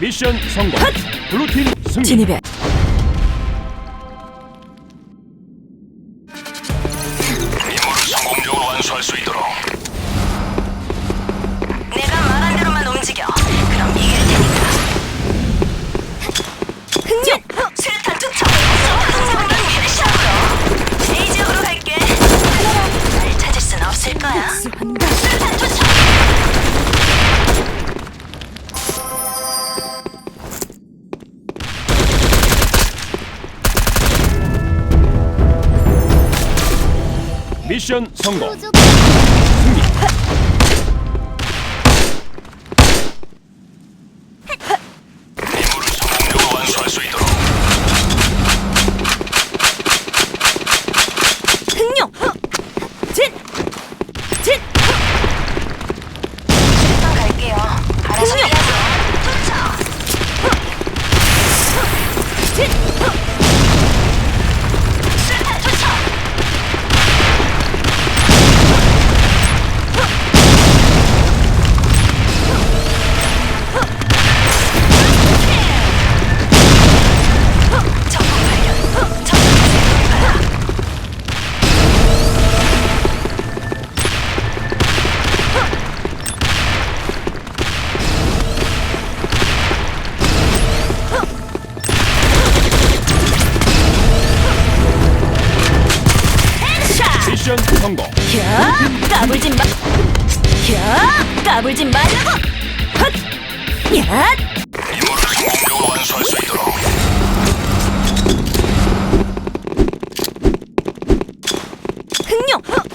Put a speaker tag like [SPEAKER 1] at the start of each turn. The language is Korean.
[SPEAKER 1] 미션 성공. 블루팀 승리.
[SPEAKER 2] 진입해.
[SPEAKER 3] 임무를 성공적으로 완수할 수 있도록
[SPEAKER 4] 내가 말한 대로만 움직여. 그럼 이길 테니까.
[SPEAKER 2] 흥룡.
[SPEAKER 4] 수류탄 투척. 흥룡은 미션으로. A 지역으로 갈게. 날 찾을 순 없을 거야.
[SPEAKER 2] 수한
[SPEAKER 1] 미션 성공. 미션 성공.
[SPEAKER 2] 야. 까불진 마. 야. 까불진 말라고. 헛. 야. 흥룡.